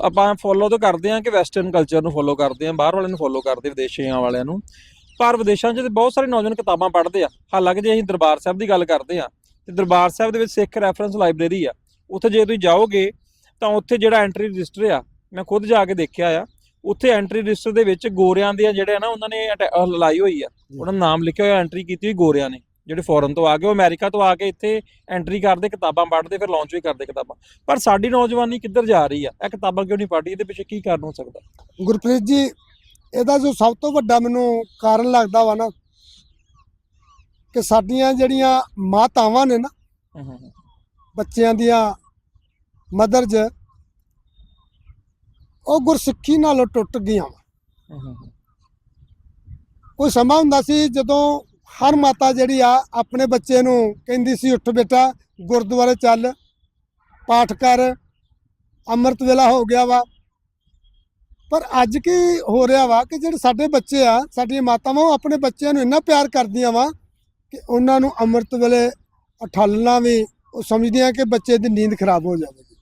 ਆਪਾਂ ਫੋਲੋ ਤਾਂ ਕਰਦੇ ਆ ਕਿ ਵੈਸਟਰਨ ਕਲਚਰ ਨੂੰ ਫੋਲੋ ਕਰਦੇ ਆ ਬਾਹਰ ਵਾਲਿਆਂ ਨੂੰ ਫੋਲੋ ਕਰਦੇ ਵਿਦੇਸ਼ੀਆਂ ਵਾਲਿਆਂ ਨੂੰ। ਪਰ ਵਿਦੇਸ਼ਾਂ 'ਚ ਤੇ ਬਹੁਤ ਸਾਰੇ ਨੌਜਵਾਨ ਕਿਤਾਬਾਂ ਪੜ੍ਹਦੇ ਆ। ਹਾਲਾਂਕਿ ਜੇ ਅਸੀਂ ਦਰਬਾਰ ਸਾਹਿਬ ਦੀ ਗੱਲ ਕਰਦੇ ਆ ਤੇ ਦਰਬਾਰ ਸਾਹਿਬ ਦੇ ਵਿੱਚ ਸਿੱਖ ਰੈਫਰੈਂਸ ਲਾਇਬ੍ਰੇਰੀ ਆ। ਉੱਥੇ ਜੇ ਤੁਸੀਂ ਜਾਓਗੇ, ਤਾਂ ਉੱਥੇ ਜਿਹੜਾ ਐਂਟਰੀ ਰਜਿਸਟਰ ਆ, ਮੈਂ ਖੁਦ ਜਾ ਕੇ ਦੇਖਿਆ ਆ, ਉੱਥੇ ਐਂਟਰੀ ਰਜਿਸਟਰ ਦੇ ਵਿੱਚ ਗੋਰਿਆਂ ਦੇ ਜਿਹੜੇ ਆ ਨਾ, ਉਹਨਾਂ ਨੇ ਅਟੈ- ਲਾਈ ਹੋਈ ਆ। ਉਹਨਾਂ ਦਾ ਨਾਮ ਲਿਖਿਆ ਹੋਇਆ ਐਂਟਰੀ ਕੀਤੀ ਹੋਈ ਗੋਰਿਆਂ ਨੇ। ਜਿਹੜੇ ਫੋਰਨ ਤੋਂ ਆ ਕੇ ਉਹ ਅਮਰੀਕਾ ਤੋਂ ਆ ਕੇ ਇੱਥੇ ਐਂਟਰੀ ਕਰਦੇ ਕਿਤਾਬਾਂ ਪੜ੍ਹਦੇ ਫਿਰ ਲਾਂਚ ਵੀ ਕਰਦੇ ਕਿਤਾਬਾਂ। ਪਰ ਸਾਡੀ ਨੌਜਵਾਨੀ ਕਿੱਧਰ ਜਾ ਰਹੀ ਆ? ਇਹ ਕਿਤਾਬਾਂ ਕਿਉਂ ਨਹੀਂ ਪੜ੍ਹਦੀ? ਇਹਦੇ ਪਿੱਛੇ ਕੀ ਕਾਰਨ ਹੋ ਸਕਦਾ? ਗੁਰਪ੍ਰੀਤ ਜੀ ਇਹਦਾ ਜੋ ਸਭ ਤੋਂ ਵੱਡਾ ਮੈਨੂੰ ਕਾਰਨ ਲੱਗਦਾ ਵਾ ਨਾ ਕਿ ਸਾਡੀਆਂ ਜਿਹੜੀਆਂ ਮਾਤਾਵਾਂ ਨੇ ਨਾ ਬੱਚਿਆਂ ਦੀਆਂ ਮਦਰਜ ਉਹ ਗੁਰਸਿੱਖੀ ਨਾਲੋਂ ਟੁੱਟ ਗਈਆਂ ਕੋਈ ਸਮਾਂ ਹੁੰਦਾ ਸੀ ਜਦੋਂ ਹਰ ਮਾਤਾ ਜਿਹੜੀ ਆ, ਆਪਣੇ ਬੱਚੇ ਨੂੰ ਕਹਿੰਦੀ ਸੀ, ਉੱਠ ਬੇਟਾ, ਗੁਰਦੁਆਰੇ ਚੱਲ, ਪਾਠ ਕਰ, ਅੰਮ੍ਰਿਤ ਵੇਲਾ ਹੋ ਗਿਆ ਵਾ। ਪਰ ਅੱਜ ਕੀ ਹੋ ਰਿਹਾ ਵਾ ਕਿ ਜਿਹੜੇ ਸਾਡੇ ਬੱਚੇ ਆ, ਸਾਡੀਆਂ ਮਾਤਾਵਾਂ, ਉਹ ਆਪਣੇ ਬੱਚਿਆਂ ਨੂੰ ਇੰਨਾ ਪਿਆਰ ਕਰਦੀਆਂ ਵਾ ਕਿ ਉਹਨਾਂ ਨੂੰ ਅੰਮ੍ਰਿਤ ਵੇਲੇ ਉਠਾਲਣਾ ਵੀ, ਉਹ ਸਮਝਦੀਆਂ ਕਿ ਬੱਚੇ ਦੀ ਨੀਂਦ ਖਰਾਬ ਹੋ ਜਾਵੇਗੀ।